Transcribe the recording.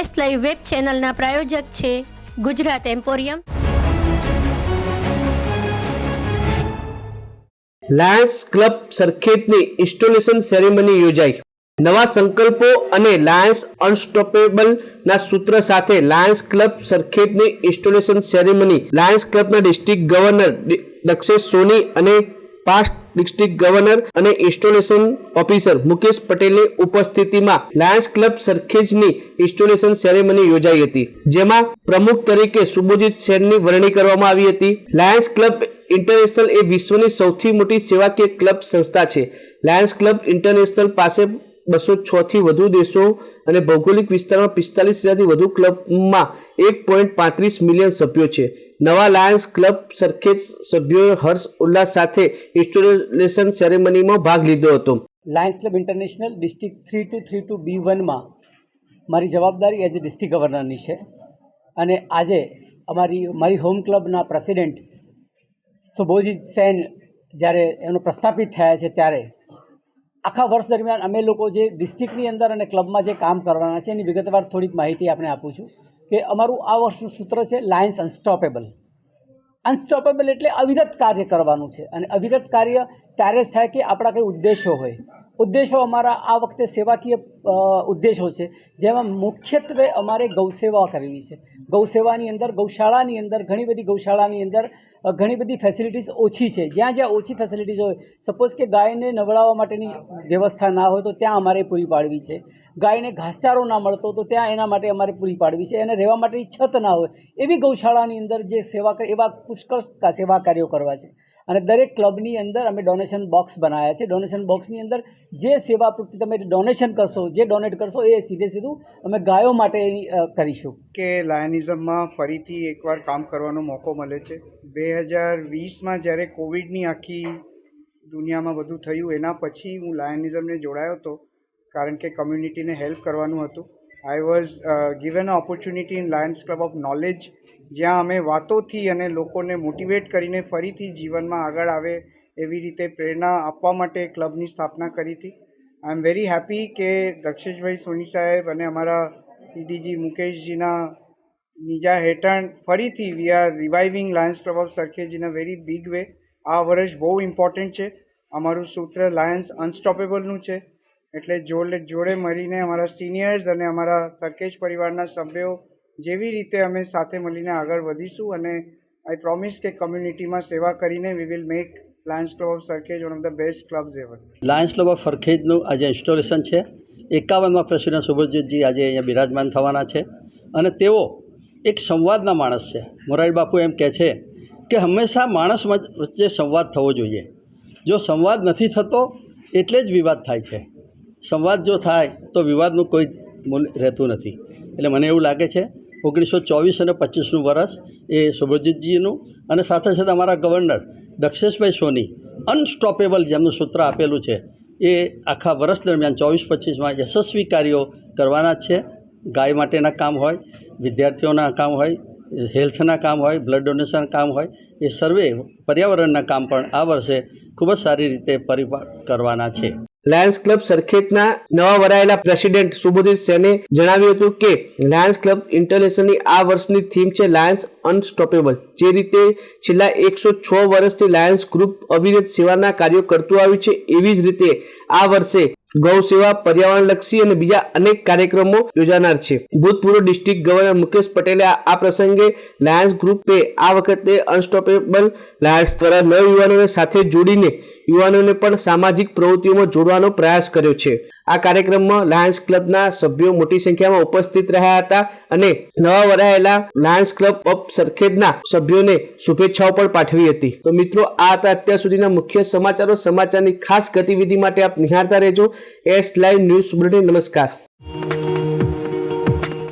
S live web ચેનલના પ્રાયોજક છે ગુજરાત એમ્પોરિયમ. લાયન્સ ક્લબ સરખેજની ઇન્સ્ટોલેશન સેરેમની યોજાઈ. નવા સંકલ્પો અને લાયન્સ અનસ્ટોપેબલના સૂત્ર સાથે લાયન્સ ક્લબ સરખેજની ઇન્સ્ટોલેશન સેરેમની, લાયન્સ ક્લબના ડિસ્ટ્રિક્ટ ગવર્નર દક્ષેશ સોની અને પાસ્ટ ડિસ્ટ્રિક્ટ ગવર્નર અને ઇન્સ્ટોલેશન ઓફિસર મુકેશ પટેલની ઉપસ્થિતિમાં લાયન્સ ક્લબ સરખેજની ઇન્સ્ટોલેશન સેરેમની યોજાઈ હતી, જેમાં પ્રમુખ તરીકે સુબોજિત સેનની વરણી કરવામાં આવી હતી. લાયન્સ ક્લબ ઇન્ટરનેશનલ એ વિશ્વની સૌથી મોટી સેવાકીય ક્લબ સંસ્થા છે. લાયન્સ ક્લબ ઇન્ટરનેશનલ પાસે બસો છ થી વધુ દેશો અને ભૌગોલિક વિસ્તારમાં પિસ્તાલીસ હજારથી વધુ ક્લબમાં એક પોઈન્ટ પાંત્રીસ મિલિયન સભ્યો છે. નવા લાયન્સ ક્લબ સરખેજ સભ્યોએ હર્ષ ઉલ્લાસ સાથે ઇન્સ્ટોલેશન સેરેમનીમાં ભાગ લીધો હતો. Lions club international district three two three two B વનમાં મારી જવાબદારી એઝ એ ડિસ્ટ્રિક્ટ ગવર્નરની છે. અને આજે અમારી, મારી હોમ ક્લબના પ્રેસિડેન્ટ સુભોજીત સેન જ્યારે એમનો પ્રસ્થાપિત થયા છે ત્યારે આખા વર્ષ દરમિયાન અમે લોકો જે ડિસ્ટ્રિક્ટની અંદર અને ક્લબમાં જે કામ કરવાના છે એની વિગતવાર થોડીક માહિતી આપણે આપું છું કે અમારું આ વર્ષનું સૂત્ર છે લાયન્સ અનસ્ટોપેબલ અનસ્ટોપેબલ એટલે અવિરત કાર્ય કરવાનું છે અને અવિરત કાર્ય ત્યારે જ થાય કે આપણા કંઈ ઉદ્દેશો હોય. ઉદ્દેશો અમારા આ વખતે સેવાકીય ઉદ્દેશો છે. જેમાં મુખ્યત્વે અમારે ગૌસેવા કરવી છે. ગૌસેવાની અંદર, ગૌશાળાની અંદર, ઘણી બધી ગૌશાળાની અંદર ઘણી બધી ફેસિલિટીઝ ઓછી છે. જ્યાં જ્યાં ઓછી ફેસિલિટીઝ હોય સપોઝ કે ગાયને નવડાવવા માટેની વ્યવસ્થા ના હોય તો ત્યાં અમારે પૂરી પાડવી છે. ગાયને ઘાસચારો ના મળતો તો ત્યાં એના માટે અમારે પૂરી પાડવી છે. એને રહેવા માટેની છત ના હોય, એવી ગૌશાળાની અંદર જે સેવા એવા પુષ્કળ સેવા કાર્યો કરવા છે. અને દરેક ક્લબની અંદર અમે ડોનેશન બોક્સ બનાવ્યા છે. ડોનેશન બોક્સની અંદર જે સેવા પૂરતી તમે ડોનેશન કરશો, જે ડોનેટ કરશો એ સીધે સીધું અમે ગાયો માટે કરીશું. કે લાયનિઝમમાં ફરીથી એકવાર કામ કરવાનો મોકો મળે છે. બે હજાર વીસમાં જ્યારે કોવિડની આખી દુનિયામાં બધું થયું, એના પછી હું લાયનિઝમને જોડાયો હતો કારણ કે કમ્યુનિટીને હેલ્પ કરવાનું હતું. I was given a opportunity in Lions club of knowledge જ્યાં અમે વાતોથી અને લોકોને મોટિવેટ કરીને ફરીથી જીવનમાં આગળ આવે એવી રીતે પ્રેરણા આપવા માટે ક્લબની સ્થાપના કરી હતી. આઈ એમ વેરી હેપી કે દક્ષેશભાઈ સોની સાહેબ અને અમારા પીડીજી મુકેશજીના નીજા હેઠળ ફરીથી we are reviving Lions club of Sarkhej in a very big way આ વર્ષ બહુ ઇમ્પોર્ટન્ટ છે. અમારું સૂત્ર લાયન્સ અનસ્ટોપેબલનું છે. એટલે જોડે જોડે મળીને અમારા સિનિયર્સ અને અમારા સરખેજ પરિવારના સભ્યો જેવી રીતે અમે સાથે મળીને આગળ વધીશું અને આઈ પ્રોમિસ કે કમ્યુનિટીમાં સેવા કરીને we will make Lions club of Sarkhej one of the best clubs ever Lions club of ફરખેજનું આજે ઇન્સ્ટોલેશન છે. એકાવનમાં પ્રેસિડેન્ટ સુભજીતજી આજે અહીંયા બિરાજમાન થવાના છે. અને તેઓ એક સંવાદના માણસ છે. મોરારી બાપુ એમ કહે છે કે હંમેશા માણસ વચ- વચ્ચે સંવાદ થવો જોઈએ. જો સંવાદ નથી થતો, એટલે જ વિવાદ થાય છે. સંવાદ જો થાય તો વિવાદનું કોઈ મૂલ રહેતું નથી. એટલે મને એવું લાગે છે, ઓગણીસો ચોવીસ અને પચીસનું વર્ષ એ સુભજીતજીનું અને સાથે સાથે અમારા ગવર્નર દક્ષેશભાઈ સોની, અનસ્ટોપેબલ જેમનું સૂત્ર આપેલું છે, એ આખા વર્ષ દરમિયાન ચોવીસ પચીસમાં યશસ્વી કાર્યો કરવાના છે. ગાય માટેના કામ હોય, વિદ્યાર્થીઓના કામ હોય, હેલ્થના કામ હોય, બ્લડ ડોનેશન કામ હોય, એ સર્વે પર્યાવરણના કામ પણ આ વર્ષે ખૂબ જ સારી રીતે પરિપાટ કરવાના છે. લાયન્સ ક્લબ સરખેજના નવા વરાયેલા પ્રેસિડેન્ટ સુબોધિત સેને જણાવ્યું હતું કે, લાયન્સ ક્લબ ઇન્ટરનેશનલની આ વર્ષની થીમ છે લાયન્સ અનસ્ટોપેબલ, જે રીતે છેલ્લા એકસો છ વર્ષથી લાયન્સ ગ્રુપ અવિરત સેવાના કાર્યો કરતું આવ્યું છે, એવી જ રીતે આ વર્ષે ગૌ સેવા, પર્યાવરણલક્ષી અને બીજા અનેક કાર્યક્રમો યોજાનાર છે. ભૂતપૂર્વ ડિસ્ટ્રિક્ટ ગવર્નર મુકેશ પટેલે આ પ્રસંગે લાયન્સ ગ્રુપે આ વખતે અનસ્ટોપેબલ લાયન્સ દ્વારા નવ યુવાનોને સાથે જોડીને યુવાનોને પણ સામાજિક પ્રવૃત્તિઓમાં જોડવાનો પ્રયાસ કર્યો છે. આ કાર્યક્રમમાં લાયન્સ ક્લબના સભ્યો મોટી સંખ્યામાં ઉપસ્થિત રહ્યા હતા અને નવા વરાયેલા લાયન્સ ક્લબ ઓફ સરખેજના સભ્યોને શુભેચ્છાઓ પણ પાઠવી હતી. તો મિત્રો, આ હતા અત્યાર સુધીના મુખ્ય સમાચારો. સમાચારની ખાસ ગતિવિધિ માટે આપ નિહાળતા રહેજો. એસ લાઈવ ન્યૂઝ બુલેટિન નમસ્કાર.